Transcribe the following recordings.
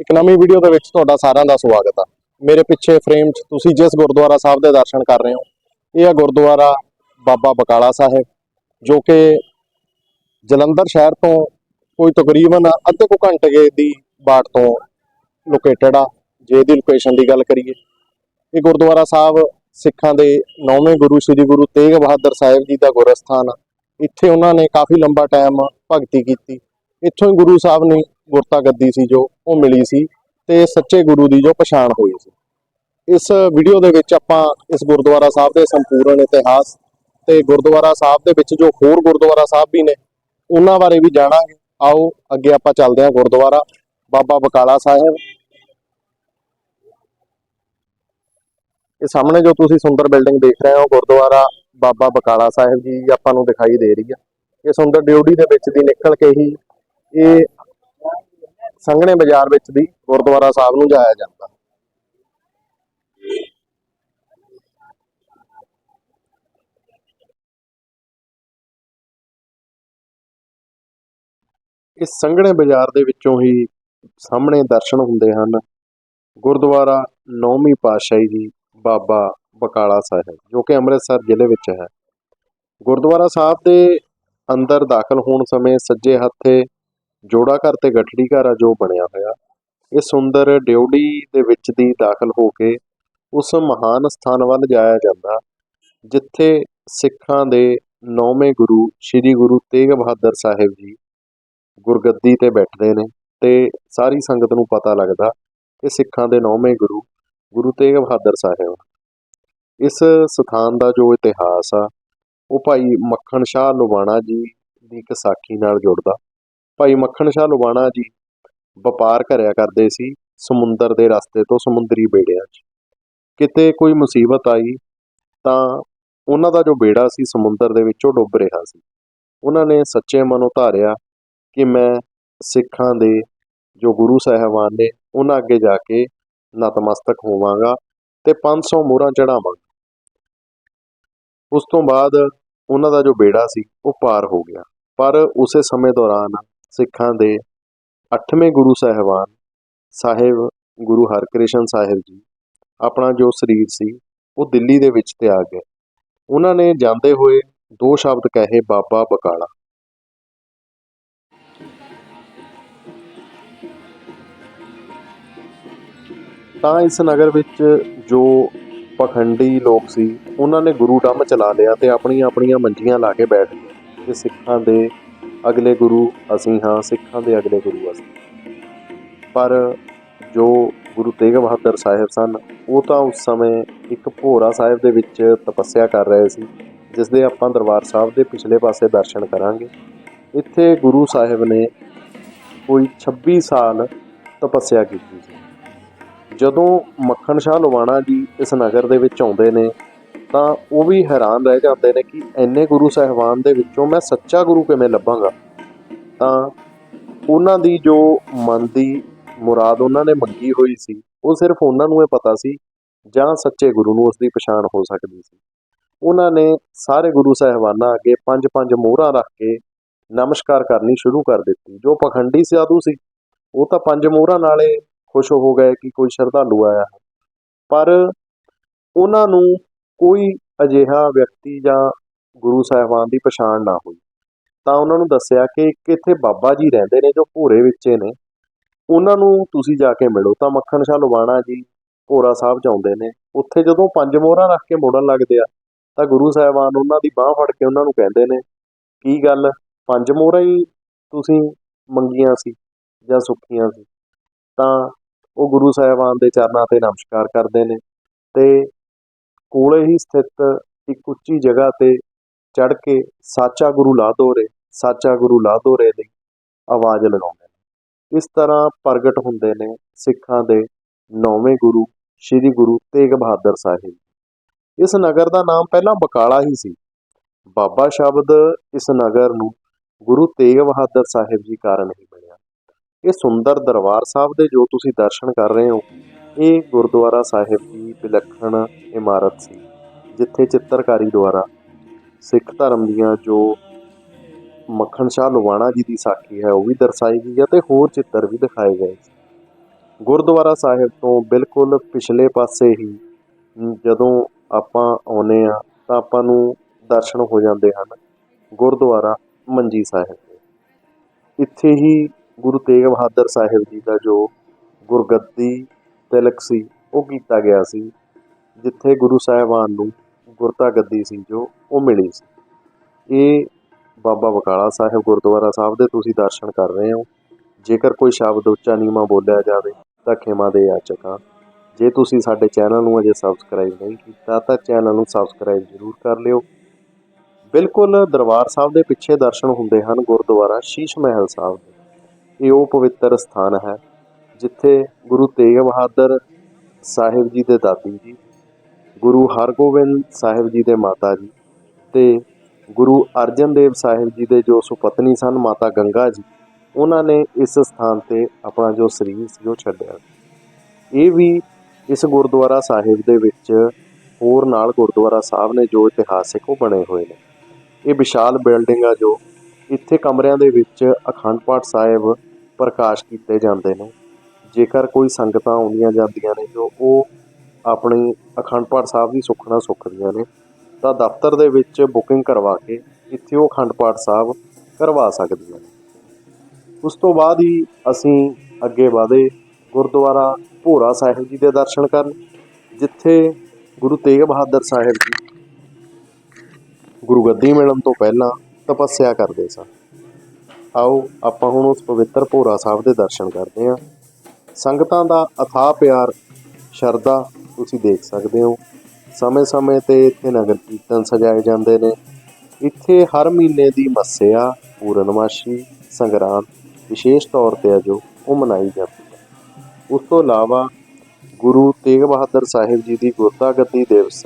ਇੱਕ ਨਵੀਂ ਵੀਡੀਓ ਦੇ ਵਿੱਚ ਤੁਹਾਡਾ ਸਾਰਿਆਂ ਦਾ ਸਵਾਗਤ ਆ। ਮੇਰੇ ਪਿੱਛੇ ਫਰੇਮ 'ਚ ਤੁਸੀਂ ਜਿਸ ਗੁਰਦੁਆਰਾ ਸਾਹਿਬ ਦੇ ਦਰਸ਼ਨ ਕਰ ਰਹੇ ਹੋ, ਇਹ ਆ ਗੁਰਦੁਆਰਾ ਬਾਬਾ ਬਕਾਲਾ ਸਾਹਿਬ, ਜੋ ਕਿ ਜਲੰਧਰ ਸ਼ਹਿਰ ਤੋਂ ਕੋਈ ਤਕਰੀਬਨ ਅੱਧੇ ਕੁ ਘੰਟੇ ਦੀ ਬਾਟ ਤੋਂ ਲੋਕੇਟਡ ਆ। ਜੇ ਇਹਦੀ ਲੋਕੇਸ਼ਨ ਦੀ ਗੱਲ ਕਰੀਏ, ਇਹ ਗੁਰਦੁਆਰਾ ਸਾਹਿਬ ਸਿੱਖਾਂ ਦੇ ਨੌਵੇਂ ਗੁਰੂ ਸ੍ਰੀ ਗੁਰੂ ਤੇਗ ਬਹਾਦਰ ਸਾਹਿਬ ਜੀ ਦਾ ਗੁਰਸਥਾਨ ਆ। ਇੱਥੇ ਉਹਨਾਂ ਨੇ ਕਾਫੀ ਲੰਬਾ ਟਾਈਮ ਭਗਤੀ ਕੀਤੀ। ਇੱਥੋਂ ਹੀ ਗੁਰੂ ਸਾਹਿਬ ਨੇ ਗੁਰਤਾ ਗੱਦੀ ਸੀ ਜੋ, ਉਹ ਮਿਲੀ ਸੀ ਤੇ ਸੱਚੇ ਗੁਰੂ ਦੀ ਜੋ ਪਛਾਣ ਹੋਈ ਸੀ। ਇਸ ਵੀਡੀਓ ਦੇ ਵਿੱਚ ਆਪਾਂ ਇਸ ਗੁਰਦੁਆਰਾ ਸਾਹਿਬ ਦੇ ਸੰਪੂਰਨ ਇਤਿਹਾਸ ਤੇ ਗੁਰਦੁਆਰਾ ਸਾਹਿਬ ਦੇ ਵਿੱਚ ਜੋ ਹੋਰ ਗੁਰਦੁਆਰਾ ਸਾਹਿਬ ਵੀ ਨੇ, ਉਹਨਾਂ ਬਾਰੇ ਵੀ ਜਾਣਾਂਗੇ। ਆਓ, ਅੱਗੇ ਆਪਾਂ ਚੱਲਦੇ ਹਾਂ ਗੁਰਦੁਆਰਾ, ਬਾਬਾ ਬਕਾਲਾ ਸਾਹਿਬ। ਇਹ ਸਾਹਮਣੇ ਜੋ ਤੁਸੀਂ ਸੁੰਦਰ ਬਿਲਡਿੰਗ ਦੇਖ ਰਹੇ ਹੋ, ਗੁਰਦੁਆਰਾ ਬਾਬਾ ਬਕਾਲਾ ਸਾਹਿਬ ਜੀ, ਆਪਾਂ ਨੂੰ ਦਿਖਾਈ ਦੇ ਰਹੀ ਹੈ ਇਹ ਸੁੰਦਰ ਡਿਊਟੀ ਦੇ ਵਿੱਚ ਦੀ ਨਿਕਲ ਕੇ ਹੀ ਇਹ ਸੰਘਣੇ ਬਾਜ਼ਾਰ ਵਿੱਚ ਦੀ ਗੁਰਦੁਆਰਾ ਸਾਹਿਬ ਨੂੰ ਜਾਇਆ ਜਾਂਦਾ। ਇਸ ਸੰਘਣੇ ਬਾਜ਼ਾਰ ਦੇ ਵਿੱਚੋਂ ਹੀ ਸਾਹਮਣੇ ਦਰਸ਼ਨ ਹੁੰਦੇ ਹਨ। ਗੁਰਦੁਆਰਾ ਨੌਵੀਂ ਪਾਤਸ਼ਾਹੀ ਜੀ ਬਾਬਾ ਬਕਾਲਾ ਸਾਹਿਬ, ਜੋ ਕਿ ਅੰਮ੍ਰਿਤਸਰ ਜ਼ਿਲ੍ਹੇ ਵਿੱਚ ਹੈ। ਗੁਰਦੁਆਰਾ ਸਾਹਿਬ ਦੇ ਅੰਦਰ ਦਾਖਲ ਹੋਣ ਸਮੇਂ ਸੱਜੇ ਹੱਥੇ ਜੋੜਾ ਘਰ ਤੇ ਗੱਠੜੀ ਘਰ ਆ ਜੋ ਬਣਿਆ ਹੋਇਆ। ਇਹ ਸੁੰਦਰ ਡਿਉੜੀ ਦੇ ਵਿੱਚ ਦੀ ਦਾਖਲ ਹੋ ਕੇ ਉਸ ਮਹਾਨ ਸਥਾਨ ਵੱਲ ਜਾਇਆ ਜਾਂਦਾ, ਜਿੱਥੇ ਸਿੱਖਾਂ ਦੇ ਨੌਵੇਂ ਗੁਰੂ ਸ੍ਰੀ ਗੁਰੂ ਤੇਗ ਬਹਾਦਰ ਸਾਹਿਬ ਜੀ ਗੁਰਗੱਦੀ ਤੇ ਬੈਠਦੇ ਨੇ ਤੇ ਸਾਰੀ ਸੰਗਤ ਨੂੰ ਪਤਾ ਲੱਗਦਾ ਕਿ ਸਿੱਖਾਂ ਦੇ ਨੌਵੇਂ ਗੁਰੂ ਗੁਰੂ ਤੇਗ ਬਹਾਦਰ ਸਾਹਿਬ ਇਸ ਸਥਾਨ ਦਾ ਜੋ ਇਤਿਹਾਸ ਆ, ਉਹ ਭਾਈ ਮੱਖਣ ਸ਼ਾਹ ਲੁਬਾਣਾ ਜੀ ਦੀ ਇੱਕ ਸਾਖੀ ਨਾਲ ਜੁੜਦਾ। ਭਾਈ ਮੱਖਣ ਸ਼ਾਹ ਲੁਬਾਣਾ ਜੀ ਵਪਾਰ ਕਰਿਆ ਕਰਦੇ ਸੀ, ਸਮੁੰਦਰ ਦੇ ਰਸਤੇ ਤੋਂ ਸਮੁੰਦਰੀ ਬੇੜਿਆਂ 'ਚ। ਕਿਤੇ ਕੋਈ ਮੁਸੀਬਤ ਆਈ ਤਾਂ ਉਹਨਾਂ ਦਾ ਜੋ ਬੇੜਾ ਸੀ ਸਮੁੰਦਰ ਦੇ ਵਿੱਚੋਂ ਡੁੱਬ ਰਿਹਾ ਸੀ। ਉਹਨਾਂ ਨੇ ਸੱਚੇ ਮਨੋਂ ਧਾਰਿਆ ਕਿ ਮੈਂ ਸਿੱਖਾਂ ਦੇ ਜੋ ਗੁਰੂ ਸਾਹਿਬਾਨ ਨੇ ਉਹਨਾਂ ਅੱਗੇ ਜਾ ਕੇ ਨਤਮਸਤਕ ਹੋਵਾਂਗਾ ਤੇ 500 ਮੋਹਰਾਂ ਚੜਾਵਾਂਗਾ ਉਸ ਤੋਂ ਬਾਅਦ ਉਹਨਾਂ ਦਾ ਜੋ ਬੇੜਾ ਸੀ ਉਹ ਪਾਰ ਹੋ ਗਿਆ। ਪਰ ਉਸੇ ਸਮੇਂ ਦੌਰਾਨ ਸਿੱਖਾਂ ਦੇ 8ਵੇਂ ਗੁਰੂ ਸਾਹਿਬਾਨ ਸਾਹਿਬ ਗੁਰੂ ਹਰਕ੍ਰਿਸ਼ਨ ਸਾਹਿਬ ਜੀ, ਆਪਣਾ ਜੋ ਸਰੀਰ ਸੀ, ਉਹ ਦਿੱਲੀ ਦੇ ਵਿੱਚ ਤਿਆਗ ਗਏ। ਉਹਨਾਂ ਨੇ ਜਾਂਦੇ ਹੋਏ ਦੋ ਸ਼ਬਦ ਕਹੇ, ਬਾਬਾ ਬਕਾਲਾ। ਤਾਂ ਇਸ ਨਗਰ ਵਿੱਚ ਜੋ ਪਖੰਡੀ ਲੋਕ ਸੀ, ਉਹਨਾਂ ਨੇ ਗੁਰੂ ਡੰਮ ਚਲਾ ਲਿਆ ਤੇ ਆਪਣੀਆਂ ਆਪਣੀਆਂ ਮੰਜੀਆਂ ਲਾ ਕੇ ਬੈਠ ਗਏ ਕਿ ਸਿੱਖਾਂ ਦੇ ਅਗਲੇ ਗੁਰੂ ਅਸੀਂ ਹਾਂ, ਸਿੱਖਾਂ ਦੇ ਅਗਲੇ ਗੁਰੂ ਅਸੀਂ। ਪਰ ਜੋ ਗੁਰੂ ਤੇਗ ਬਹਾਦਰ ਸਾਹਿਬ ਸਨ, ਉਹ ਤਾਂ ਉਸ ਸਮੇਂ ਇੱਕ ਭੋਰਾ ਸਾਹਿਬ ਦੇ ਵਿੱਚ ਤਪੱਸਿਆ ਕਰ ਰਹੇ ਸੀ, ਜਿਸ ਦੇ ਆਪਾਂ ਦਰਬਾਰ ਸਾਹਿਬ ਦੇ ਪਿਛਲੇ ਪਾਸੇ ਦਰਸ਼ਨ ਕਰਾਂਗੇ। ਇੱਥੇ ਗੁਰੂ ਸਾਹਿਬ ਨੇ ਕੋਈ 26 ਸਾਲ ਤਪੱਸਿਆ ਕੀਤੀ ਸੀ। ਜਦੋਂ ਮੱਖਣ ਸ਼ਾਹ ਲਵਾਣਾ ਜੀ ਇਸ ਨਗਰ ਦੇ ਵਿੱਚ ਆਉਂਦੇ ਨੇ ਤਾਂ ਉਹ ਵੀ ਹੈਰਾਨ ਰਹਿ ਜਾਂਦੇ ਨੇ ਕਿ ਐਨੇ ਗੁਰੂ ਸਾਹਿਬਾਨ ਦੇ ਵਿੱਚੋਂ ਮੈਂ ਸੱਚਾ ਗੁਰੂ ਕਿਵੇਂ ਲੱਭਾਂਗਾ? ਤਾਂ ਉਹਨਾਂ ਦੀ ਜੋ ਮਨ ਦੀ ਮੁਰਾਦ ਉਹਨਾਂ ਨੇ ਮੰਗੀ ਹੋਈ ਸੀ, ਉਹ ਸਿਰਫ ਉਹਨਾਂ ਨੂੰ ਇਹ ਪਤਾ ਸੀ ਜਾਂ ਸੱਚੇ ਗੁਰੂ ਨੂੰ ਉਸ ਦੀ ਪਛਾਣ ਹੋ ਸਕਦੀ ਸੀ। ਉਹਨਾਂ ਨੇ ਸਾਰੇ ਗੁਰੂ ਸਾਹਿਬਾਨਾਂ ਅੱਗੇ ਪੰਜ ਪੰਜ ਮੋਹਰਾਂ ਰੱਖ ਕੇ ਨਮਸਕਾਰ ਕਰਨੀ ਸ਼ੁਰੂ ਕਰ ਦਿੱਤੀ। ਜੋ ਪਖੰਡੀ ਸਾਧੂ ਸੀ, ਉਹ ਤਾਂ ਪੰਜ ਮੋਹਰਾਂ ਨਾਲੇ ਖੁਸ਼ ਹੋ ਗਏ ਕਿ ਕੋਈ ਸ਼ਰਧਾਲੂ ਆਇਆ ਹੈ। ਪਰ ਉਹਨਾਂ ਨੂੰ ਕੋਈ ਅਜਿਹਾ ਵਿਅਕਤੀ ਜਾਂ ਗੁਰੂ ਸਾਹਿਬਾਨ ਦੀ ਪਛਾਣ ਨਾ ਹੋਈ। ਤਾਂ ਉਹਨਾਂ ਨੂੰ ਦੱਸਿਆ ਕਿ ਇੱਕ ਇੱਥੇ ਬਾਬਾ ਜੀ ਰਹਿੰਦੇ ਨੇ ਜੋ ਭੋਰੇ ਵਿੱਚੇ ਨੇ। ਉਹਨਾਂ ਨੂੰ ਤੁਸੀਂ ਜਾ ਕੇ ਮਿਲੋ ਤਾਂ ਮੱਖਣ ਸ਼ਾਹ ਲੁਬਾਣਾ ਜੀ ਭੋਰਾ ਸਾਹਿਬ ਚ ਆਉਂਦੇ ਨੇ। ਉੱਥੇ ਜਦੋਂ ਪੰਜ ਮੋਹਰਾਂ ਰੱਖ ਕੇ ਮੋੜਨ ਲੱਗਦੇ ਆ, ਤਾਂ ਗੁਰੂ ਸਾਹਿਬਾਨ ਉਹਨਾਂ ਦੀ ਬਾਹ ਫੜ ਕੇ ਉਹਨਾਂ ਨੂੰ ਕਹਿੰਦੇ ਨੇ, ਕੀ ਗੱਲ? ਪੰਜ ਮੋਹਰਾਂ ਹੀ ਤੁਸੀਂ ਮੰਗੀਆਂ ਸੀ ਜਾਂ ਸੁੱਖੀਆਂ ਸੀ? ਤਾਂ ਉਹ ਗੁਰੂ ਸਾਹਿਬਾਨ ਦੇ ਚਰਨਾਂ ਤੇ ਨਮਸਕਾਰ ਕਰਦੇ ਨੇ ਤੇ ਕੋਲੇ ਹੀ ਸਥਿਤ ਇੱਕ ਉੱਚੀ ਜਗ੍ਹਾ ਤੇ ਚੜ ਕੇ ਸਾਚਾ ਗੁਰੂ ਲਾਧੋਰੇ ਸਾਚਾ ਗੁਰੂ ਲਾਧੋਰੇ ਲਈ ਆਵਾਜ਼ ਲਗਾਉਂਦੇ ਨੇ। ਇਸ ਤਰ੍ਹਾਂ ਪ੍ਰਗਟ ਹੁੰਦੇ ਨੇ ਸਿੱਖਾਂ ਦੇ ਨੌਵੇਂ ਗੁਰੂ, ਸ੍ਰੀ ਗੁਰੂ ਤੇਗ ਬਹਾਦਰ ਸਾਹਿਬ। ਇਸ ਨਗਰ ਦਾ ਨਾਮ ਪਹਿਲਾਂ ਬਕਾਲਾ ਹੀ ਸੀ। ਬਾਬਾ ਸ਼ਬਦ ਇਸ ਨਗਰ ਨੂੰ ਗੁਰੂ ਤੇਗ ਬਹਾਦਰ ਸਾਹਿਬ ਜੀ ਕਾਰਨ ਹੀ ਮਿਲਿਆ ਇਹ ਸੁੰਦਰ ਦਰਬਾਰ ਸਾਹਿਬ ਦੇ ਜੋ ਤੁਸੀਂ ਦਰਸ਼ਨ ਕਰ ਰਹੇ ਹੋ, ਇਹ ਗੁਰਦੁਆਰਾ ਸਾਹਿਬ ਦੀ ਵਿਲੱਖਣ ਇਮਾਰਤ ਸੀ, ਜਿੱਥੇ ਚਿੱਤਰਕਾਰੀ ਦੁਆਰਾ ਸਿੱਖ ਧਰਮ ਦੀਆਂ ਜੋ ਮੱਖਣ ਸ਼ਾਹ ਲੁਵਾਣਾ ਜੀ ਦੀ ਸਾਖੀ ਹੈ, ਉਹ ਵੀ ਦਰਸਾਈ ਗਈ ਹੈ ਤੇ ਹੋਰ ਚਿੱਤਰ ਵੀ ਦਿਖਾਏ ਗਏ ਸੀ। ਗੁਰਦੁਆਰਾ ਸਾਹਿਬ ਤੋਂ ਬਿਲਕੁਲ ਪਿਛਲੇ ਪਾਸੇ ਹੀ ਜਦੋਂ ਆਪਾਂ ਆਉਨੇ ਆ ਤਾਂ ਆਪਾਂ ਨੂੰ ਦਰਸ਼ਨ ਹੋ ਜਾਂਦੇ ਹਨ ਗੁਰਦੁਆਰਾ ਮੰਜੀ ਸਾਹਿਬ ਇੱਥੇ ਹੀ ਗੁਰੂ ਤੇਗ ਬਹਾਦਰ ਸਾਹਿਬ ਜੀ ਦਾ ਜੋ ਗੁਰਗੱਦੀ ਤਿਲਕ ਸੀ, ਉਹ ਕੀਤਾ ਗਿਆ ਸੀ, ਜਿੱਥੇ ਗੁਰੂ ਸਾਹਿਬਾਨ ਨੂੰ ਗੁਰਤਾ ਗੱਦੀ ਸੀ ਜੋ ਉਹ ਮਿਲੀ ਸੀ। ਇਹ ਬਾਬਾ ਬਕਾਲਾ ਸਾਹਿਬ ਗੁਰਦੁਆਰਾ ਸਾਹਿਬ ਦੇ ਤੁਸੀਂ ਦਰਸ਼ਨ ਕਰ ਰਹੇ ਹੋ। ਜੇਕਰ ਕੋਈ ਸ਼ਬਦ ਉੱਚਾ ਨੀਵਾਂ ਬੋਲਿਆ ਜਾਵੇ ਤਾਂ ਖਿਮਾ ਦੇ ਯਾਚਕਾਂ। ਜੇ ਤੁਸੀਂ ਸਾਡੇ ਚੈਨਲ ਨੂੰ ਅਜੇ ਸਬਸਕ੍ਰਾਈਬ ਨਹੀਂ ਕੀਤਾ ਤਾਂ ਚੈਨਲ ਨੂੰ ਸਬਸਕ੍ਰਾਈਬ ਜ਼ਰੂਰ ਕਰ ਲਿਓ। ਬਿਲਕੁਲ ਦਰਬਾਰ ਸਾਹਿਬ ਦੇ ਪਿੱਛੇ ਦਰਸ਼ਨ ਹੁੰਦੇ ਹਨ ਗੁਰਦੁਆਰਾ ਸ਼ੀਸ਼ ਮਹਿਲ ਸਾਹਿਬ ਦੇ। ਇਹ ਉਹ ਪਵਿੱਤਰ ਸਥਾਨ ਹੈ, ਜਿੱਥੇ ਗੁਰੂ ਤੇਗ ਬਹਾਦਰ ਸਾਹਿਬ ਜੀ ਦੇ ਦਾਦੀ ਜੀ, ਗੁਰੂ ਹਰਗੋਬਿੰਦ ਸਾਹਿਬ ਜੀ ਦੇ ਮਾਤਾ ਜੀ ਤੇ ਗੁਰੂ ਅਰਜਨ ਦੇਵ ਸਾਹਿਬ ਜੀ ਦੇ ਜੋ ਸੁਪਤਨੀ ਸਨ ਮਾਤਾ ਗੰਗਾ ਜੀ, ਉਹਨਾਂ ਨੇ ਇਸ ਸਥਾਨ ਤੇ ਆਪਣਾ ਜੋ ਸਰੀਰ ਸੀ ਉਹ ਛੱਡਿਆ। ਇਹ ਵੀ ਇਸ ਗੁਰਦੁਆਰਾ ਸਾਹਿਬ ਦੇ ਵਿੱਚ ਹੋਰ ਨਾਲ ਗੁਰਦੁਆਰਾ ਸਾਹਿਬ ਨੇ ਜੋ ਇਤਿਹਾਸਿਕ ਉਹ ਬਣੇ ਹੋਏ ਨੇ। ਇਹ ਵਿਸ਼ਾਲ ਬਿਲਡਿੰਗ ਆ ਜੋ ਇੱਥੇ ਕਮਰਿਆਂ ਦੇ ਵਿੱਚ ਅਖੰਡ ਪਾਠ ਸਾਹਿਬ ਪ੍ਰਕਾਸ਼ ਕੀਤੇ ਜਾਂਦੇ ਨੇ। ਜੇਕਰ ਕੋਈ ਸੰਗਤਾਂ ਆਉਂਦੀਆਂ ਜਾਂਦੀਆਂ ਨੇ ਜੋ ਉਹ ਆਪਣੀ ਅਖੰਡ ਪਾਠ ਸਾਹਿਬ ਦੀ ਸੁੱਖਣਾ ਸੁੱਖਦੀਆਂ ਨੇ, ਤਾਂ ਦਫ਼ਤਰ ਦੇ ਵਿੱਚ ਬੁਕਿੰਗ ਕਰਵਾ ਕੇ ਇੱਥੇ ਉਹ ਅਖੰਡ ਪਾਠ ਸਾਹਿਬ ਕਰਵਾ ਸਕਦੀਆਂ ਨੇ। ਉਸ ਤੋਂ ਬਾਅਦ ਹੀ ਅਸੀਂ ਅੱਗੇ ਵਧੇ ਗੁਰਦੁਆਰਾ ਭੋਰਾ ਸਾਹਿਬ ਜੀ ਦੇ ਦਰਸ਼ਨ ਕਰਨ, ਜਿੱਥੇ ਗੁਰੂ ਤੇਗ ਬਹਾਦਰ ਸਾਹਿਬ ਜੀ ਗੁਰੂ ਗੱਦੀ ਮਿਲਣ ਤੋਂ ਪਹਿਲਾਂ ਤਪੱਸਿਆ ਕਰਦੇ ਸਨ ਆਓ, ਆਪਾਂ ਹੁਣ ਉਸ ਪਵਿੱਤਰ ਭੋਰਾ ਸਾਹਿਬ ਦੇ ਦਰਸ਼ਨ ਕਰਦੇ ਹਾਂ। ਸੰਗਤਾਂ ਦਾ ਅਥਾਹ ਪਿਆਰ, ਸ਼ਰਧਾ ਤੁਸੀਂ ਦੇਖ ਸਕਦੇ ਹੋ। ਸਮੇਂ-ਸਮੇਂ ਤੇ ਇੱਥੇ ਨਗਰ ਕੀਰਤਨ ਸਜਾਏ ਜਾਂਦੇ ਨੇ। ਇੱਥੇ ਹਰ ਮਹੀਨੇ ਦੀ ਮੱਸਿਆ, ਪੂਰਨਮਾਸ਼ੀ, ਸੰਗਰਾਂਦ ਵਿਸ਼ੇਸ਼ ਤੌਰ ਤੇ ਆ ਜੋ ਉਹ ਮਨਾਈ ਜਾਂਦੀ ਹੈ। ਉਸ ਤੋਂ ਇਲਾਵਾ ਗੁਰੂ ਤੇਗ ਬਹਾਦਰ ਸਾਹਿਬ ਜੀ ਦੀ ਗੁਰਤਾ ਗੱਦੀ ਦਿਵਸ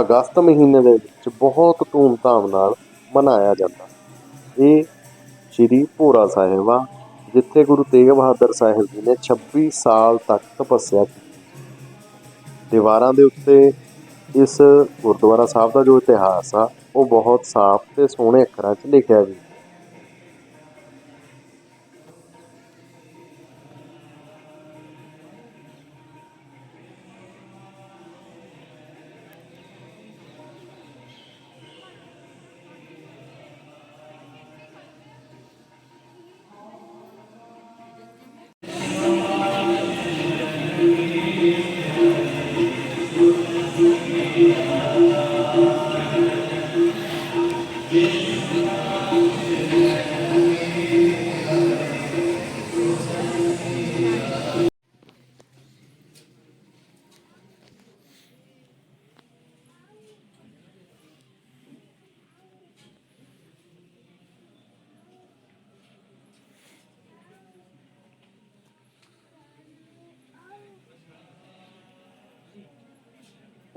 ਅਗਸਤ ਮਹੀਨੇ ਦੇ ਵਿੱਚ ਬਹੁਤ ਧੂਮ-ਧਾਮ ਨਾਲ ਮਨਾਇਆ ਜਾਂਦਾ। ਇਹ ਸ਼੍ਰੀ ਭੋਰਾ ਸਾਹਿਬ ਆ, ਜਿੱਥੇ ਗੁਰੂ ਤੇਗ ਬਹਾਦਰ ਸਾਹਿਬ ਜੀ ਨੇ 26 ਸਾਲ ਤੱਕ ਤਪੱਸਿਆ ਕੀਤੀ। ਦੀਵਾਰਾਂ ਦੇ ਉੱਤੇ ਇਸ ਗੁਰਦੁਆਰਾ ਸਾਹਿਬ ਦਾ ਜੋ ਇਤਿਹਾਸ ਆ, ਉਹ ਬਹੁਤ ਸਾਫ਼ ਤੇ ਸੋਹਣੇ ਅੱਖਰਾਂ 'ਚ ਲਿਖਿਆ ਜੀ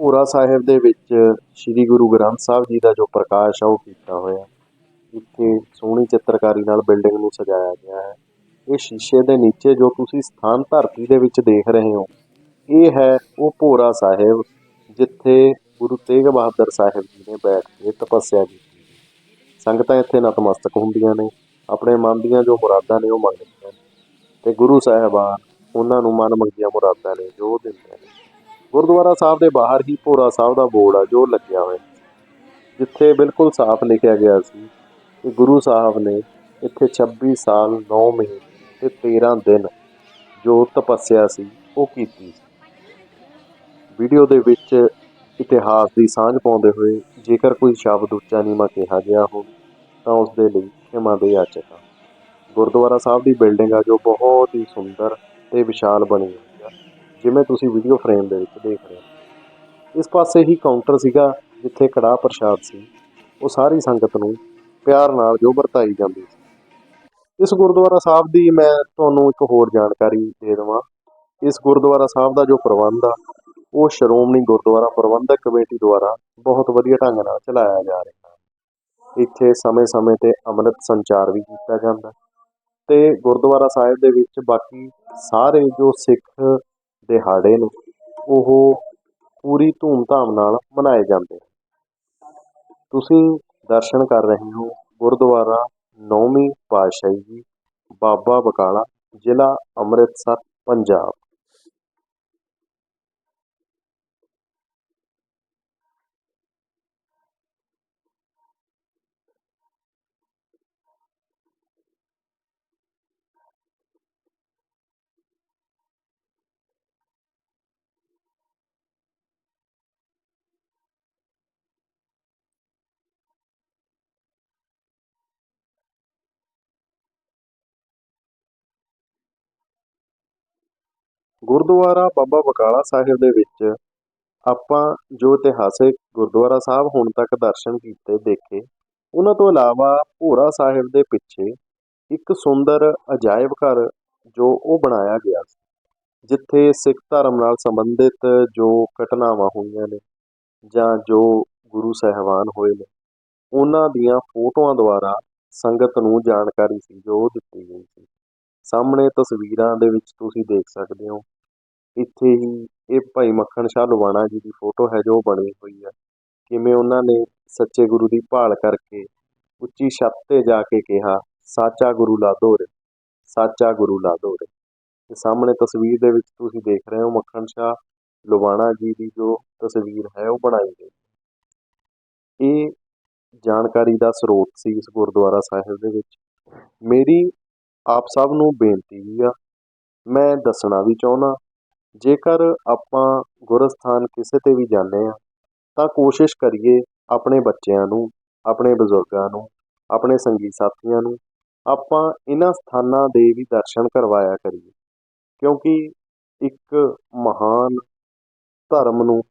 ਭੋਰਾ ਸਾਹਿਬ ਦੇ ਵਿੱਚ ਸ੍ਰੀ ਗੁਰੂ ਗ੍ਰੰਥ ਸਾਹਿਬ ਜੀ ਦਾ ਜੋ ਪ੍ਰਕਾਸ਼ ਆ, ਉਹ ਕੀਤਾ ਹੋਇਆ ਇੱਥੇ ਸੋਹਣੀ ਚਿੱਤਰਕਾਰੀ ਨਾਲ ਬਿਲਡਿੰਗ ਨੂੰ ਸਜਾਇਆ ਗਿਆ ਹੈ। ਇਹ ਸ਼ੀਸ਼ੇ ਦੇ ਨੀਚੇ ਜੋ ਤੁਸੀਂ ਸਥਾਨ ਧਰਤੀ ਦੇ ਵਿੱਚ ਦੇਖ ਰਹੇ ਹੋ, ਇਹ ਹੈ ਉਹ ਭੋਰਾ ਸਾਹਿਬ ਜਿੱਥੇ ਗੁਰੂ ਤੇਗ ਬਹਾਦਰ ਸਾਹਿਬ ਜੀ ਨੇ ਬੈਠ ਕੇ ਤਪੱਸਿਆ ਕੀਤੀ। ਸੰਗਤਾਂ ਇੱਥੇ ਨਤਮਸਤਕ ਹੁੰਦੀਆਂ ਨੇ, ਆਪਣੇ ਮਨ ਦੀਆਂ ਜੋ ਮੁਰਾਦਾਂ ਨੇ ਉਹ ਮੰਗਦੀਆਂ ਨੇ। ਤੇ ਗੁਰੂ ਸਾਹਿਬਾਨ ਉਹਨਾਂ ਨੂੰ ਮਨ ਮੰਗੀਆਂ ਮੁਰਾਦਾਂ ਨੇ ਜੋ ਉਹ ਦਿੰਦੇ ਨੇ। ਗੁਰਦੁਆਰਾ ਸਾਹਿਬ ਦੇ ਬਾਹਰ ਹੀ ਭੋਰਾ ਸਾਹਿਬ ਦਾ ਬੋਰਡ ਆ, ਜੋ ਲੱਗਿਆ ਹੋਇਆ। ਜਿੱਥੇ ਬਿਲਕੁਲ ਸਾਫ਼ ਲਿਖਿਆ ਗਿਆ ਸੀ ਕਿ ਗੁਰੂ ਸਾਹਿਬ ਨੇ ਇੱਥੇ 26 ਸਾਲ 9 ਮਹੀਨੇ ਤੇ 13 ਦਿਨ ਜੋ ਤਪੱਸਿਆ ਸੀ, ਉਹ ਕੀਤੀ ਸੀ। ਵੀਡੀਓ ਦੇ ਵਿੱਚ ਇਤਿਹਾਸ ਦੀ ਸਾਂਝ ਪਾਉਂਦੇ ਹੋਏ ਜੇਕਰ ਕੋਈ ਸ਼ਬਦ ਉੱਚਾ ਨੀਵਾਂ ਕਿਹਾ ਗਿਆ ਹੋਵੇ, ਤਾਂ ਉਸ ਦੇ ਲਈ ਖਿਮਾ ਦੇ ਯਾਚਕ। ਹਾਂ ਗੁਰਦੁਆਰਾ ਸਾਹਿਬ ਦੀ ਬਿਲਡਿੰਗ ਆ, ਜੋ ਬਹੁਤ ਹੀ ਸੁੰਦਰ ਤੇ ਵਿਸ਼ਾਲ ਬਣੀ ਹੋਈ ਜਿਵੇਂ ਤੁਸੀਂ ਵੀਡੀਓ ਫਰੇਮ ਦੇ ਵਿੱਚ ਦੇਖ ਰਹੇ ਹੋ। ਇਸ ਪਾਸੇ ਹੀ ਕਾਊਂਟਰ ਸੀਗਾ, ਜਿੱਥੇ ਕੜਾਹ ਪ੍ਰਸ਼ਾਦ ਸੀ। ਉਹ ਸਾਰੀ ਸੰਗਤ ਨੂੰ ਪਿਆਰ ਨਾਲ ਜੋ ਵਰਤਾਈ ਜਾਂਦੀ ਸੀ। ਇਸ ਗੁਰਦੁਆਰਾ ਸਾਹਿਬ ਦੀ ਮੈਂ ਤੁਹਾਨੂੰ ਇੱਕ ਹੋਰ ਜਾਣਕਾਰੀ ਦੇ ਦੇਵਾਂ। ਇਸ ਗੁਰਦੁਆਰਾ ਸਾਹਿਬ ਦਾ ਜੋ ਪ੍ਰਬੰਧ ਆ, ਉਹ ਸ਼੍ਰੋਮਣੀ ਗੁਰਦੁਆਰਾ ਪ੍ਰਬੰਧਕ ਕਮੇਟੀ ਦੁਆਰਾ ਬਹੁਤ ਵਧੀਆ ਢੰਗ ਨਾਲ ਚਲਾਇਆ ਜਾ ਰਿਹਾ ਹੈ। ਇੱਥੇ ਸਮੇਂ-ਸਮੇਂ ਤੇ ਅੰਮ੍ਰਿਤ ਸੰਚਾਰ ਵੀ ਕੀਤਾ ਜਾਂਦਾ ਤੇ ਗੁਰਦੁਆਰਾ ਸਾਹਿਬ ਦੇ ਵਿੱਚ ਬਾਕੀ ਸਾਰੇ ਜੋ ਸਿੱਖ ਦਿਹਾੜੇ ਨੇ ਉਹ ਪੂਰੀ ਧੂਮ-ਧਾਮ ਨਾਲ ਮਨਾਏ ਜਾਂਦੇ ਹਨ। ਤੁਸੀਂ ਦਰਸ਼ਨ ਕਰ ਰਹੇ ਹੋ ਗੁਰਦੁਆਰਾ ਨੌਵੀਂ ਪਾਤਸ਼ਾਹੀ ਜੀ, ਬਾਬਾ ਬਕਾਲਾ, ਜ਼ਿਲ੍ਹਾ ਅੰਮ੍ਰਿਤਸਰ, ਪੰਜਾਬ। ਗੁਰਦੁਆਰਾ ਬਾਬਾ ਬਕਾਲਾ ਸਾਹਿਬ ਦੇ ਵਿੱਚ ਆਪਾਂ ਜੋ ਇਤਿਹਾਸਿਕ ਗੁਰਦੁਆਰਾ ਸਾਹਿਬ ਹੁਣ ਤੱਕ ਦਰਸ਼ਨ ਕੀਤੇ, ਦੇਖੇ, ਉਹਨਾਂ ਤੋਂ ਇਲਾਵਾ ਭੋਰਾ ਸਾਹਿਬ ਦੇ ਪਿੱਛੇ ਇੱਕ ਸੁੰਦਰ ਅਜਾਇਬ ਘਰ ਜੋ ਉਹ ਬਣਾਇਆ ਗਿਆ ਸੀ, ਜਿੱਥੇ ਸਿੱਖ ਧਰਮ ਨਾਲ ਸੰਬੰਧਿਤ ਜੋ ਘਟਨਾਵਾਂ ਹੋਈਆਂ ਨੇ ਜਾਂ ਜੋ ਗੁਰੂ ਸਾਹਿਬਾਨ ਹੋਏ ਨੇ, ਉਹਨਾਂ ਦੀਆਂ ਫੋਟੋਆਂ ਦੁਆਰਾ ਸੰਗਤ ਨੂੰ ਜਾਣਕਾਰੀ ਸੀ, ਜੋ ਉਹ ਦਿੱਤੀ ਗਈ ਸੀ। ਸਾਹਮਣੇ ਤਸਵੀਰਾਂ ਦੇ ਵਿੱਚ ਤੁਸੀਂ ਦੇਖ ਸਕਦੇ ਹੋ ਇੱਥੇ ਹੀ ਇਹ ਭਾਈ ਮੱਖਣ ਸ਼ਾਹ ਲਵਾਣਾ ਜੀ ਦੀ ਫੋਟੋ ਹੈ ਜੋ ਬਣੀ ਹੋਈ ਹੈ। ਕਿਵੇਂ ਉਹਨਾਂ ਨੇ ਸੱਚੇ ਗੁਰੂ ਦੀ ਭਾਲ ਕਰਕੇ ਉੱਚੀ ਛੱਤ ਤੇ ਜਾ ਕੇ ਕਿਹਾ, ਸਾਚਾ ਗੁਰੂ ਲਾਦੋ ਰੇ, ਸਾਚਾ ਗੁਰੂ ਲਾਦੋ ਰੇ। ਤੇ ਸਾਹਮਣੇ ਤਸਵੀਰ ਦੇ ਵਿੱਚ ਤੁਸੀਂ ਦੇਖ ਰਹੇ ਹੋ ਮੱਖਣ ਸ਼ਾਹ ਲਵਾਣਾ ਜੀ ਦੀ ਜੋ ਤਸਵੀਰ ਹੈ ਉਹ ਬਣਾਈ ਗਈ ਇਹ ਜਾਣਕਾਰੀ ਦਾ ਸਰੋਤ ਸੀ ਇਸ ਗੁਰਦੁਆਰਾ ਸਾਹਿਬ ਦੇ ਵਿੱਚ। ਮੇਰੀ ਆਪ ਸਭ ਨੂੰ ਬੇਨਤੀ ਵੀ ਆ, ਮੈਂ ਦੱਸਣਾ ਵੀ ਚਾਹੁੰਦਾ ਜੇਕਰ ਆਪਾਂ ਗੁਰਸਥਾਨ ਕਿਸੇ ਤੇ ਵੀ ਜਾਂਦੇ ਹਾਂ, ਤਾਂ ਕੋਸ਼ਿਸ਼ ਕਰੀਏ ਆਪਣੇ ਬੱਚਿਆਂ ਨੂੰ, ਆਪਣੇ ਬਜ਼ੁਰਗਾਂ ਨੂੰ, ਆਪਣੇ ਸੰਗੀ ਸਾਥੀਆਂ ਨੂੰ ਆਪਾਂ ਇਹਨਾਂ ਸਥਾਨਾਂ ਦੇ ਵੀ ਦਰਸ਼ਨ ਕਰਵਾਇਆ ਕਰੀਏ। ਕਿਉਂਕਿ ਇੱਕ ਮਹਾਨ ਧਰਮ ਨੂੰ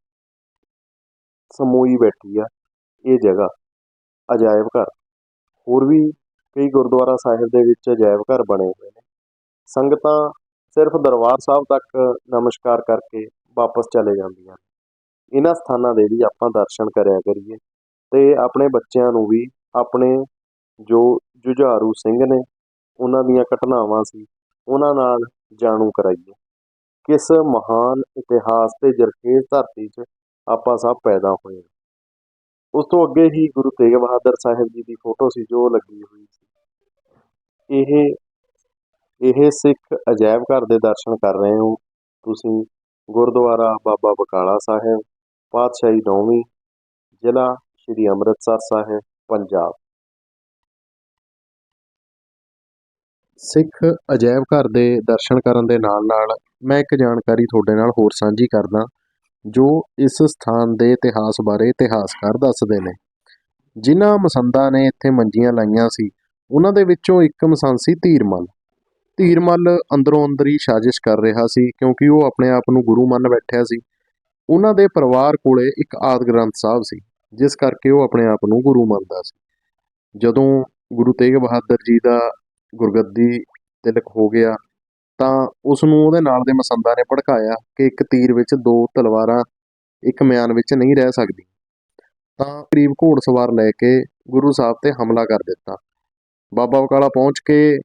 ਸਮੋਈ ਬੈਠੀ ਆ ਇਹ ਜਗ੍ਹਾ ਅਜਾਇਬ ਘਰ। ਹੋਰ ਵੀ ਕਈ ਗੁਰਦੁਆਰਾ ਸਾਹਿਬ ਦੇ ਵਿੱਚ ਅਜਾਇਬ ਘਰ ਬਣੇ ਹੋਏ ਨੇ। ਸੰਗਤਾਂ ਸਿਰਫ ਦਰਬਾਰ ਸਾਹਿਬ ਤੱਕ ਨਮਸਕਾਰ ਕਰਕੇ ਵਾਪਸ ਚਲੇ ਜਾਂਦੀਆਂ ਨੇ। ਇਹਨਾਂ ਸਥਾਨਾਂ ਦੇ ਵੀ ਆਪਾਂ ਦਰਸ਼ਨ ਕਰਿਆ ਕਰੀਏ ਤੇ ਆਪਣੇ ਬੱਚਿਆਂ ਨੂੰ ਵੀ ਆਪਣੇ ਜੋ ਜੁਝਾਰੂ ਸਿੰਘ ਨੇ, ਉਹਨਾਂ ਦੀਆਂ ਘਟਨਾਵਾਂ ਸੀ, ਉਹਨਾਂ ਨਾਲ ਜਾਣੂ ਕਰਾਈਏ। ਕਿਸ ਮਹਾਨ ਇਤਿਹਾਸ ਤੇ ਜਰਖੇਜ਼ ਧਰਤੀ 'ਚ ਆਪਾਂ ਸਭ ਪੈਦਾ ਹੋਏ ਹਾਂ। ਉਸ ਤੋਂ ਅੱਗੇ ਹੀ ਗੁਰੂ ਤੇਗ ਬਹਾਦਰ ਸਾਹਿਬ ਜੀ ਦੀ ਫੋਟੋ ਸੀ ਜੋ ਲੱਗੀ ਹੋਈ ਸੀ। ਇਹ ਇਹ ਸਿੱਖ ਅਜਾਇਬ ਘਰ ਦੇ ਦਰਸ਼ਨ ਕਰ ਰਹੇ ਹੋ। ਤੁਸੀਂ ਗੁਰਦੁਆਰਾ ਬਾਬਾ ਬਕਾਲਾ ਸਾਹਿਬ, ਪਾਤਸ਼ਾਹੀ ਨੌਵੀਂ, ਜ਼ਿਲ੍ਹਾ ਸ਼੍ਰੀ ਅੰਮ੍ਰਿਤਸਰ ਸਾਹਿਬ, ਪੰਜਾਬ। ਸਿੱਖ ਅਜਾਇਬ ਘਰ ਦੇ ਦਰਸ਼ਨ ਕਰਨ ਦੇ ਨਾਲ ਨਾਲ ਮੈਂ ਇੱਕ ਜਾਣਕਾਰੀ ਤੁਹਾਡੇ ਨਾਲ ਹੋਰ ਸਾਂਝੀ ਕਰਦਾ, ਜੋ ਇਸ ਸਥਾਨ ਦੇ ਇਤਿਹਾਸ ਬਾਰੇ ਇਤਿਹਾਸਕਾਰ ਦੱਸਦੇ ਨੇ। ਜਿਨ੍ਹਾਂ ਮਸੰਦਾਂ ਨੇ ਇੱਥੇ ਮੰਜੀਆਂ ਲਾਈਆਂ ਸੀ, ਉਹਨਾਂ ਦੇ ਵਿੱਚੋਂ ਇੱਕ ਮਸੰਦ ਸੀ ਧੀਰਮਲ ਧੀਰਮਲ ਅੰਦਰੋਂ ਅੰਦਰ ਹੀ ਸਾਜ਼ਿਸ਼ ਕਰ ਰਿਹਾ ਸੀ ਕਿਉਂਕਿ ਉਹ ਆਪਣੇ ਆਪ ਨੂੰ ਗੁਰੂ ਮੰਨ ਬੈਠਿਆ ਸੀ। ਉਹਨਾਂ ਦੇ ਪਰਿਵਾਰ ਕੋਲੇ ਇੱਕ ਆਦਿ ਗ੍ਰੰਥ ਸਾਹਿਬ ਸੀ, ਜਿਸ ਕਰਕੇ ਉਹ ਆਪਣੇ ਆਪ ਨੂੰ ਗੁਰੂ ਮੰਨਦਾ ਸੀ। ਜਦੋਂ ਗੁਰੂ ਤੇਗ ਬਹਾਦਰ ਜੀ ਦਾ ਗੁਰਗੱਦੀ ਤਿਲਕ ਹੋ ਗਿਆ, ਤਾਂ ਉਸ ਨੂੰ ਉਹਦੇ ਨਾਲ ਦੇ ਮਸੰਦਾਂ ਨੇ ਭੜਕਾਇਆ ਕਿ ਇੱਕ ਤੀਰ ਵਿੱਚ ਦੋ ਤਲਵਾਰਾਂ ਇੱਕ ਮਿਆਨ ਵਿੱਚ ਨਹੀਂ ਰਹਿ ਸਕਦੀ। ਤਾਂ ਕਰੀਬ ਘੋੜਸਵਾਰ ਲੈ ਕੇ ਗੁਰੂ ਸਾਹਿਬ ਤੇ ਹਮਲਾ ਕਰ ਦਿੱਤਾ। ਬਾਬਾ ਬਕਾਲਾ ਪਹੁੰਚ ਕੇ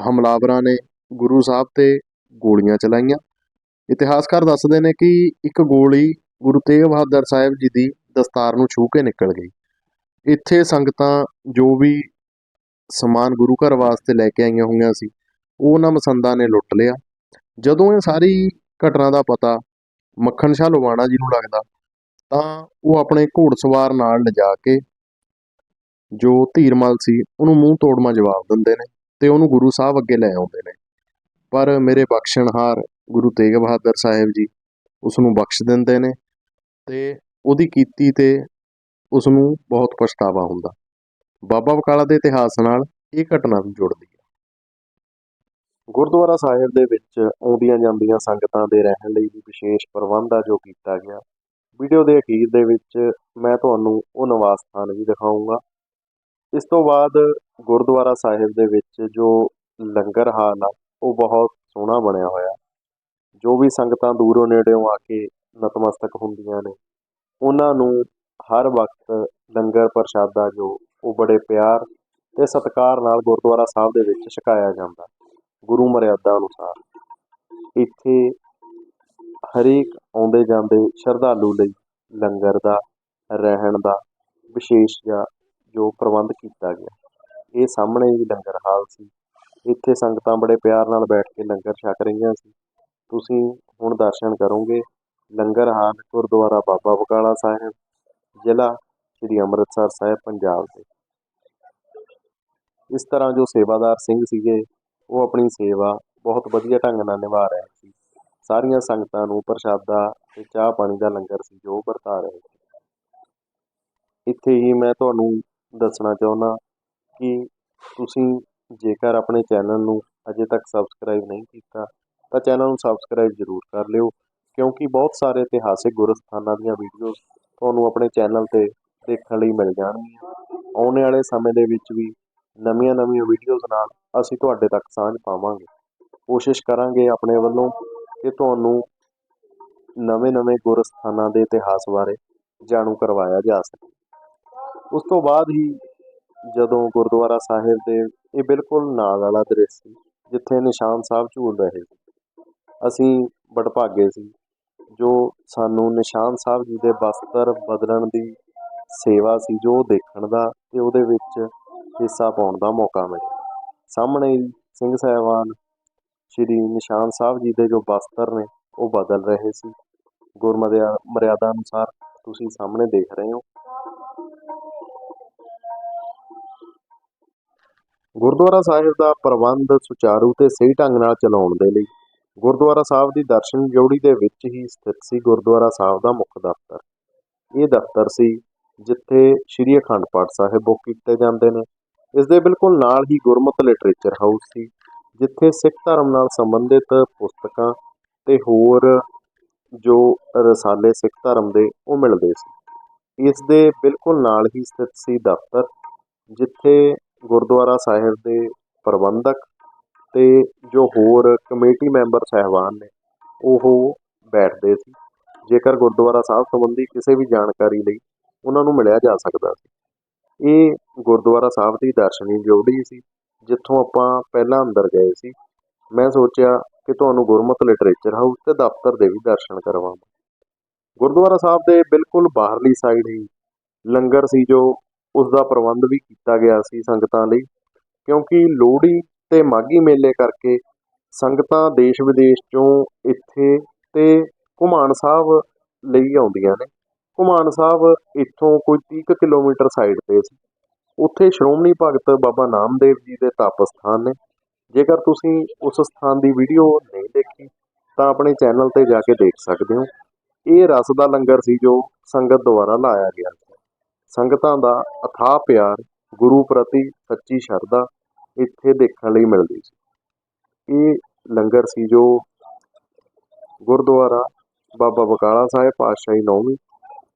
ਹਮਲਾਵਰਾਂ ਨੇ ਗੁਰੂ ਸਾਹਿਬ ਤੇ ਗੋਲੀਆਂ ਚਲਾਈਆਂ। ਇਤਿਹਾਸਕਾਰ ਦੱਸਦੇ ਨੇ ਕਿ ਇੱਕ ਗੋਲੀ ਗੁਰੂ ਤੇਗ ਬਹਾਦਰ ਸਾਹਿਬ ਜੀ ਦੀ ਦਸਤਾਰ ਨੂੰ ਛੂਹ ਕੇ ਨਿਕਲ ਗਈ। ਇੱਥੇ ਸੰਗਤਾਂ ਜੋ ਵੀ ਸਮਾਨ ਗੁਰੂ ਘਰ ਵਾਸਤੇ ਲੈ ਕੇ ਆਈਆਂ ਹੋਈਆਂ ਸੀ, ਉਹ ਉਹਨਾਂ ਮਸੰਦਾਂ ਨੇ ਲੁੱਟ ਲਿਆ। ਜਦੋਂ ਇਹ ਸਾਰੀ ਘਟਨਾ ਦਾ ਪਤਾ ਮੱਖਣ ਸ਼ਾਹ ਲਵਾਣਾ ਜੀ ਨੂੰ ਲੱਗਦਾ, ਤਾਂ ਉਹ ਆਪਣੇ ਘੋੜਸਵਾਰ ਨਾਲ ਲਿਜਾ ਕੇ ਜੋ ਧੀਰਮਲ ਸੀ, ਉਹਨੂੰ ਮੂੰਹ ਤੋੜਮਾ ਜਵਾਬ ਦਿੰਦੇ ਨੇ। ਤੇ ਉਹਨੂੰ ਗੁਰੂ ਸਾਹਿਬ ਅੱਗੇ ਲੈ ਆਉਂਦੇ ਨੇ। ਪਰ ਮੇਰੇ ਬਖਸ਼ਣਹਾਰ ਗੁਰੂ ਤੇਗ ਬਹਾਦਰ ਸਾਹਿਬ ਜੀ ਉਸ ਨੂੰ ਬਖਸ਼ ਦਿੰਦੇ ਨੇ ਤੇ ਉਹਦੀ ਕੀਤੀ ਤੇ ਉਸ ਨੂੰ ਬਹੁਤ ਪਛਤਾਵਾ ਹੁੰਦਾ। ਬਾਬਾ ਬਕਾਲਾ ਦੇ ਇਤਿਹਾਸ ਨਾਲ ਇਹ ਘਟਨਾ ਵੀ ਜੁੜਦੀ ਹੈ। ਗੁਰਦੁਆਰਾ ਸਾਹਿਬ ਦੇ ਵਿੱਚ ਆਉਂਦੀਆਂ ਜਾਂਦੀਆਂ ਸੰਗਤਾਂ ਦੇ ਰਹਿਣ ਲਈ ਵੀ ਵਿਸ਼ੇਸ਼ ਪ੍ਰਬੰਧ ਆ ਜੋ ਕੀਤਾ ਗਿਆ। ਵੀਡੀਓ ਦੇ ਅਖੀਰ ਦੇ ਵਿੱਚ ਮੈਂ ਤੁਹਾਨੂੰ ਉਹ ਨਿਵਾਸ ਸਥਾਨ ਵੀ ਦਿਖਾਉਂਗਾ ਇਸ ਤੋਂ ਬਾਅਦ ਗੁਰਦੁਆਰਾ ਸਾਹਿਬ ਦੇ ਵਿੱਚ ਜੋ ਲੰਗਰ ਹਾਲ ਆ, ਉਹ ਬਹੁਤ ਸੋਹਣਾ ਬਣਿਆ ਹੋਇਆ। ਜੋ ਵੀ ਸੰਗਤਾਂ ਦੂਰੋਂ ਨੇੜਿਓਂ ਆ ਕੇ ਨਤਮਸਤਕ ਹੁੰਦੀਆਂ ਨੇ, ਉਹਨਾਂ ਨੂੰ ਹਰ ਵਕਤ ਲੰਗਰ ਪ੍ਰਸ਼ਾਦਾ ਜੋ, ਉਹ ਬੜੇ ਪਿਆਰ ਤੇ ਸਤਿਕਾਰ ਨਾਲ ਗੁਰਦੁਆਰਾ ਸਾਹਿਬ ਦੇ ਵਿੱਚ ਛਕਾਇਆ ਜਾਂਦਾ, ਗੁਰੂ ਮਰਿਆਦਾ ਅਨੁਸਾਰ। ਇੱਥੇ ਹਰੇਕ ਆਉਂਦੇ ਜਾਂਦੇ ਸ਼ਰਧਾਲੂ ਲਈ ਲੰਗਰ ਦਾ, ਰਹਿਣ ਦਾ ਵਿਸ਼ੇਸ਼ ਜਾਂ ਜੋ ਪ੍ਰਬੰਧ ਕੀਤਾ ਗਿਆ। ਇਹ ਸਾਹਮਣੇ ਹੀ ਲੰਗਰ ਹਾਲ ਸੀ। ਇੱਥੇ ਸੰਗਤਾਂ ਬੜੇ ਪਿਆਰ ਨਾਲ ਬੈਠ ਕੇ ਲੰਗਰ ਛਕ ਰਹੀਆਂ ਸੀ। ਤੁਸੀਂ ਹੁਣ ਦਰਸ਼ਨ ਕਰੋਗੇ। ਲੰਗਰ ਹਾਲ ਗੁਰਦੁਆਰਾ ਬਾਬਾ ਬਕਾਲਾ ਸਾਹਿਬ, ਜ਼ਿਲ੍ਹਾ ਸ੍ਰੀ ਅੰਮ੍ਰਿਤਸਰ ਸਾਹਿਬ, ਪੰਜਾਬ ਦੇ। ਇਸ ਤਰ੍ਹਾਂ ਜੋ ਸੇਵਾਦਾਰ ਸਿੰਘ ਸੀਗੇ, ਉਹ ਆਪਣੀ ਸੇਵਾ ਬਹੁਤ ਵਧੀਆ ਢੰਗ ਨਾਲ ਨਿਭਾ ਰਹੇ ਸੀ। ਸਾਰੀਆਂ ਸੰਗਤਾਂ ਨੂੰ ਪ੍ਰਸ਼ਾਦਾ ਤੇ ਚਾਹ ਪਾਣੀ ਦਾ ਲੰਗਰ ਸੀ ਜੋ ਵਰਤਾ ਰਹੇ ਸੀ। ਇੱਥੇ ਹੀ ਮੈਂ ਤੁਹਾਨੂੰ ਦੱਸਣਾ ਚਾਹੁੰਦਾ ਕਿ ਤੁਸੀਂ ਜੇਕਰ ਆਪਣੇ ਚੈਨਲ ਨੂੰ ਅਜੇ ਤੱਕ ਸਬਸਕ੍ਰਾਈਬ ਨਹੀਂ ਕੀਤਾ, ਤਾਂ ਚੈਨਲ ਨੂੰ ਸਬਸਕ੍ਰਾਈਬ ਜ਼ਰੂਰ ਕਰ ਲਿਓ, ਕਿਉਂਕਿ ਬਹੁਤ ਸਾਰੇ ਇਤਿਹਾਸਿਕ ਗੁਰਸਥਾਨਾਂ ਦੀਆਂ ਵੀਡੀਓਜ਼ ਤੁਹਾਨੂੰ ਆਪਣੇ ਚੈਨਲ ਤੇ ਦੇਖਣ ਲਈ ਮਿਲ ਜਾਣਗੀਆਂ। ਆਉਣ ਵਾਲੇ ਸਮੇਂ ਦੇ ਵਿੱਚ ਵੀ ਨਵੀਆਂ-ਨਵੀਆਂ ਵੀਡੀਓਜ਼ ਨਾਲ ਅਸੀਂ ਤੁਹਾਡੇ ਤੱਕ ਸਾਂਝ ਪਾਵਾਂਗੇ। ਕੋਸ਼ਿਸ਼ ਕਰਾਂਗੇ ਆਪਣੇ ਵੱਲੋਂ ਕਿ ਤੁਹਾਨੂੰ ਨਵੇਂ-ਨਵੇਂ ਗੁਰਸਥਾਨਾਂ ਦੇ ਇਤਿਹਾਸ ਬਾਰੇ ਜਾਣੂ ਕਰਵਾਇਆ ਜਾ ਸਕੇ। ਉਸ ਤੋਂ ਬਾਅਦ ਹੀ ਜਦੋਂ ਗੁਰਦੁਆਰਾ ਸਾਹਿਬ ਦੇ ਇਹ ਬਿਲਕੁਲ ਨਾਲ ਵਾਲਾ ਦ੍ਰਿਸ਼ ਸੀ, ਜਿੱਥੇ ਨਿਸ਼ਾਨ ਸਾਹਿਬ ਝੂਲ ਰਹੇ ਸੀ। ਅਸੀਂ ਬੜਭਾਗੇ ਸੀ, ਜੋ ਸਾਨੂੰ ਨਿਸ਼ਾਨ ਸਾਹਿਬ ਜੀ ਦੇ ਬਸਤਰ ਬਦਲਣ ਦੀ ਸੇਵਾ ਸੀ, ਜੋ ਉਹ ਦੇਖਣ ਦਾ ਤੇ ਉਹਦੇ ਵਿੱਚ ਹਿੱਸਾ ਪਾਉਣ ਦਾ ਮੌਕਾ ਮਿਲਿਆ। ਸਾਹਮਣੇ ਹੀ ਸਿੰਘ ਸਾਹਿਬਾਨ ਸ਼੍ਰੀ ਨਿਸ਼ਾਨ ਸਾਹਿਬ ਜੀ ਦੇ ਜੋ ਬਸਤਰ ਨੇ, ਉਹ ਬਦਲ ਰਹੇ ਸੀ। ਗੁਰਮਰਿਆ ਮਰਿਆਦਾ ਅਨੁਸਾਰ ਤੁਸੀਂ ਸਾਹਮਣੇ ਦੇਖ ਰਹੇ ਹੋ ਗੁਰਦੁਆਰਾ ਸਾਹਿਬ ਦਾ ਪ੍ਰਬੰਧ ਸੁਚਾਰੂ ਤੇ ਸਹੀ ਢੰਗ ਨਾਲ ਚਲਾਉਣ ਦੇ ਲਈ ਗੁਰਦੁਆਰਾ ਸਾਹਿਬ ਦੀ ਦਰਸ਼ਨ ਜੋੜੀ ਦੇ ਵਿੱਚ ਹੀ ਸਥਿਤ ਸੀ ਗੁਰਦੁਆਰਾ ਸਾਹਿਬ ਦਾ ਮੁੱਖ ਦਫ਼ਤਰ। ਇਹ ਦਫ਼ਤਰ ਸੀ ਜਿੱਥੇ ਸ੍ਰੀ ਅਖੰਡ ਪਾਠ ਸਾਹਿਬ ਬੁੱਕ ਕੀਤੇ ਜਾਂਦੇ ਨੇ। ਇਸ ਦੇ ਬਿਲਕੁਲ ਨਾਲ ਹੀ ਗੁਰਮਤਿ ਲਿਟਰੇਚਰ ਹਾਊਸ ਸੀ, ਜਿੱਥੇ ਸਿੱਖ ਧਰਮ ਨਾਲ ਸੰਬੰਧਿਤ ਪੁਸਤਕਾਂ ਤੇ ਹੋਰ ਜੋ ਰਸਾਲੇ ਸਿੱਖ ਧਰਮ ਦੇ ਉਹ ਮਿਲਦੇ ਸੀ। ਇਸ ਦੇ ਬਿਲਕੁਲ ਨਾਲ ਹੀ ਸਥਿਤ ਸੀ ਦਫ਼ਤਰ, ਜਿੱਥੇ ਗੁਰਦੁਆਰਾ ਸਾਹਿਬ ਦੇ ਪ੍ਰਬੰਧਕ ਤੇ ਜੋ ਹੋਰ ਕਮੇਟੀ ਮੈਂਬਰ ਸਹਿਬਾਨ ਨੇ, ਉਹ ਬੈਠਦੇ ਸੀ। ਜੇਕਰ ਗੁਰਦੁਆਰਾ ਸਾਹਿਬ ਸੰਬੰਧੀ ਕਿਸੇ ਵੀ ਜਾਣਕਾਰੀ ਲਈ ਉਹਨਾਂ ਨੂੰ ਮਿਲਿਆ ਜਾ ਸਕਦਾ ਸੀ। ਇਹ ਗੁਰਦੁਆਰਾ ਸਾਹਿਬ ਦੀ ਦਰਸ਼ਨੀ ਜੋੜੀ ਸੀ, ਜਿੱਥੋਂ ਆਪਾਂ ਪਹਿਲਾਂ ਅੰਦਰ ਗਏ ਸੀ। ਮੈਂ ਸੋਚਿਆ ਕਿ ਤੁਹਾਨੂੰ ਗੁਰਮਤਿ ਲਿਟਰੇਚਰ ਹਾਊਸ ਤੇ ਦਫ਼ਤਰ ਦੇ ਵੀ ਦਰਸ਼ਨ ਕਰਵਾਵਾਂ। ਗੁਰਦੁਆਰਾ ਸਾਹਿਬ ਦੇ ਬਿਲਕੁਲ ਬਾਹਰਲੀ ਸਾਈਡ ਹੀ ਲੰਗਰ ਸੀ ਜੋ ਉਸ ਦਾ ਪ੍ਰਬੰਧ ਵੀ ਕੀਤਾ ਗਿਆ ਸੀ ਸੰਗਤਾਂ ਲਈ, ਕਿਉਂਕਿ ਲੋਹੜੀ ਤੇ ਮਾਘੀ ਮੇਲੇ ਕਰਕੇ ਸੰਗਤਾਂ ਦੇਸ਼ ਵਿਦੇਸ਼ ਚੋਂ ਇੱਥੇ ਤੇ ਘੁਮਾਣ ਸਾਹਿਬ ਲਈ ਆਉਂਦੀਆਂ ਨੇ। ਘੁਮਾਣ ਸਾਹਿਬ ਇੱਥੋਂ ਕੋਈ 30 ਕੁ ਕਿਲੋਮੀਟਰ ਸਾਈਡ ਤੇ ਸੀ। ਉੱਥੇ ਸ਼੍ਰੋਮਣੀ ਭਗਤ ਬਾਬਾ ਨਾਮਦੇਵ ਜੀ ਦੇ ਤਪ ਸਥਾਨ ਨੇ। ਜੇਕਰ ਤੁਸੀਂ ਉਸ ਸਥਾਨ ਦੀ ਵੀਡੀਓ ਨਹੀਂ ਦੇਖੀ, ਤਾਂ ਆਪਣੇ ਚੈਨਲ ਤੇ ਜਾ ਕੇ ਦੇਖ ਸਕਦੇ ਹੋ। ਇਹ ਰਸ ਦਾ ਲੰਗਰ ਸੀ ਜੋ ਸੰਗਤ ਦੁਆਰਾ ਲਾਇਆ ਗਿਆ ਸੰਗਤਾਂ ਦਾ ਅਥਾਹ ਪਿਆਰ ਗੁਰੂ ਪ੍ਰਤੀ ਸੱਚੀ ਸ਼ਰਧਾ ਇੱਥੇ ਦੇਖਣ ਲਈ ਮਿਲਦੀ ਸੀ। ਇਹ ਲੰਗਰ ਸੀ ਜੋ ਗੁਰਦੁਆਰਾ ਬਾਬਾ ਬਕਾਲਾ ਸਾਹਿਬ ਪਾਤਸ਼ਾਹੀ ਨੌਵੀਂ,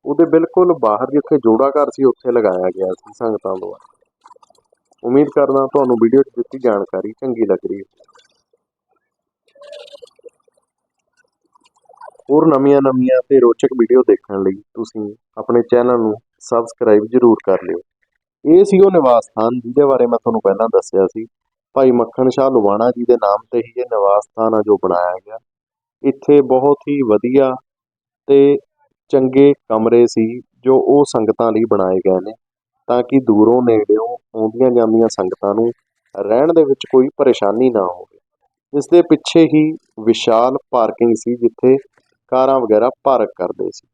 ਉਹਦੇ ਬਿਲਕੁਲ ਬਾਹਰ ਜਿੱਥੇ ਜੋੜਾ ਘਰ ਸੀ, ਉੱਥੇ ਲਗਾਇਆ ਗਿਆ ਸੀ ਸੰਗਤਾਂ ਦੁਆਰਾ। ਉਮੀਦ ਕਰਦਾ ਤੁਹਾਨੂੰ ਵੀਡੀਓ 'ਚ ਦਿੱਤੀ ਜਾਣਕਾਰੀ ਚੰਗੀ ਲੱਗ ਰਹੀ ਹੈ ਹੋਰ ਨਵੀਆਂ-ਨਵੀਆਂ ਤੇ ਰੋਚਕ ਵੀਡੀਓ ਦੇਖਣ ਲਈ ਤੁਸੀਂ ਆਪਣੇ ਚੈਨਲ ਨੂੰ ਸਬਸਕ੍ਰਾਈਬ ਜ਼ਰੂਰ ਕਰ ਲਿਓ। ਇਹ ਸੀ ਉਹ ਨਿਵਾਸ ਸਥਾਨ ਜਿਹਦੇ ਬਾਰੇ ਮੈਂ ਤੁਹਾਨੂੰ ਪਹਿਲਾਂ ਦੱਸਿਆ ਸੀ। ਭਾਈ ਮੱਖਣ ਸ਼ਾਹ ਲੁਵਾਣਾ ਜੀ ਦੇ ਨਾਮ ਤੇ ਹੀ ਇਹ ਨਿਵਾਸ ਸਥਾਨ ਆ ਜੋ ਬਣਾਇਆ ਗਿਆ। ਇੱਥੇ ਬਹੁਤ ਹੀ ਵਧੀਆ ਤੇ ਚੰਗੇ ਕਮਰੇ ਸੀ ਜੋ ਉਹ ਸੰਗਤਾਂ ਲਈ ਬਣਾਏ ਗਏ ਨੇ। ਤਾਂ ਕਿ ਦੂਰੋਂ ਨੇੜਿਓਂ ਆਉਂਦੀਆਂ ਜਾਂਦੀਆਂ ਸੰਗਤਾਂ ਨੂੰ ਰਹਿਣ ਦੇ ਵਿੱਚ ਕੋਈ ਪਰੇਸ਼ਾਨੀ ਨਾ ਹੋਵੇ। ਇਸ ਦੇ ਪਿੱਛੇ ਹੀ ਵਿਸ਼ਾਲ ਪਾਰਕਿੰਗ ਸੀ ਜਿੱਥੇ ਕਾਰਾਂ ਵਗੈਰਾ ਪਾਰਕ ਕਰਦੇ ਸੀ।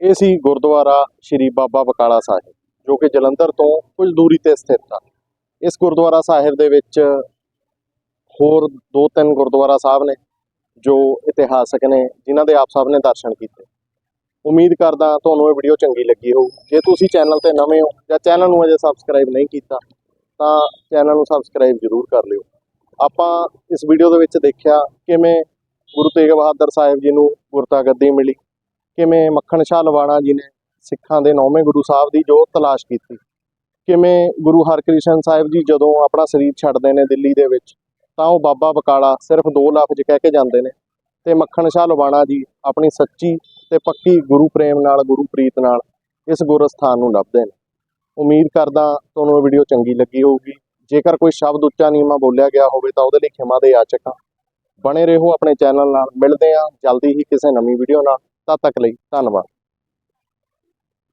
ਇਹ ਸੀ ਗੁਰਦੁਆਰਾ ਸ਼੍ਰੀ ਬਾਬਾ ਬਕਾਲਾ ਸਾਹਿਬ, ਜੋ ਕਿ ਜਲੰਧਰ ਤੋਂ ਕੁਝ ਦੂਰੀ ਤੇ ਸਥਿਤ ਆ। ਇਸ ਗੁਰਦੁਆਰਾ ਸਾਹਿਬ ਦੇ ਵਿੱਚ ਹੋਰ ਦੋ ਤਿੰਨ ਗੁਰਦੁਆਰਾ ਸਾਹਿਬ ਨੇ, ਜੋ ਇਤਿਹਾਸਕ ਨੇ, ਜਿਨ੍ਹਾਂ ਦੇ ਆਪ ਸਭ ਨੇ ਦਰਸ਼ਨ ਕੀਤੇ। ਉਮੀਦ ਕਰਦਾ ਤੁਹਾਨੂੰ ਇਹ ਵੀਡੀਓ ਚੰਗੀ ਲੱਗੀ ਹੋਊ। ਜੇ ਤੁਸੀਂ ਚੈਨਲ ਤੇ ਨਵੇਂ ਹੋ ਜਾਂ ਚੈਨਲ ਨੂੰ ਅਜੇ ਸਬਸਕ੍ਰਾਈਬ ਨਹੀਂ ਕੀਤਾ, ਤਾਂ ਚੈਨਲ ਨੂੰ ਸਬਸਕ੍ਰਾਈਬ ਜ਼ਰੂਰ ਕਰ ਲਿਓ। ਆਪਾਂ ਇਸ ਵੀਡੀਓ ਦੇ ਵਿੱਚ ਦੇਖਿਆ ਕਿਵੇਂ ਗੁਰੂ ਤੇਗ ਬਹਾਦਰ ਸਾਹਿਬ ਜੀ ਨੂੰ ਗੁਰਤਾ ਗੱਦੀ ਮਿਲੀ। ਕਿਵੇਂ ਮੱਖਣ ਸ਼ਾਹ ਲਵਾਣਾ ਜੀ ਨੇ ਸਿੱਖਾਂ ਦੇ ਨੌਵੇਂ ਗੁਰੂ ਸਾਹਿਬ ਦੀ ਜੋ ਤਲਾਸ਼ ਕੀਤੀ? ਕਿਵੇਂ ਗੁਰੂ ਹਰਕ੍ਰਿਸ਼ਨ ਸਾਹਿਬ ਜੀ ਜਦੋਂ ਆਪਣਾ ਸਰੀਰ ਛੱਡਦੇ ਨੇ ਦਿੱਲੀ ਦੇ ਵਿੱਚ, ਤਾਂ ਉਹ ਬਾਬਾ ਬਕਾਲਾ ਸਿਰਫ ਦੋ ਲਫ਼ਜ਼ ਕਹਿ ਕੇ ਜਾਂਦੇ ਨੇ। ਤੇ ਮੱਖਣ ਸ਼ਾਹ ਲਵਾਣਾ ਜੀ ਆਪਣੀ ਸੱਚੀ ਤੇ ਪੱਕੀ ਗੁਰੂ ਪ੍ਰੇਮ ਨਾਲ, ਗੁਰੂ ਪ੍ਰੀਤ ਨਾਲ ਇਸ ਗੁਰਸਥਾਨ ਨੂੰ ਲੱਭਦੇ ਨੇ। ਉਮੀਦ ਕਰਦਾ ਤੁਹਾਨੂੰ ਇਹ ਵੀਡੀਓ ਚੰਗੀ ਲੱਗੀ ਹੋਊਗੀ। ਜੇਕਰ ਕੋਈ ਸ਼ਬਦ ਉੱਚਾ ਨੀਵਾਂ ਬੋਲਿਆ ਗਿਆ ਹੋਵੇ ਤਾਂ ਉਹਦੇ ਲਈ ਖਿਮਾ ਦੇ ਯਾਚਕ ਹਾਂ ਬਣੇ ਰਹੋ ਆਪਣੇ ਚੈਨਲ ਨਾਲ। ਮਿਲਦੇ ਹਾਂ ਜਲਦੀ ਹੀ ਕਿਸੇ ਨਵੀਂ ਵੀਡੀਓ ਨਾਲ। ਤਦ ਤੱਕ ਲਈ। ਧੰਨਵਾਦ।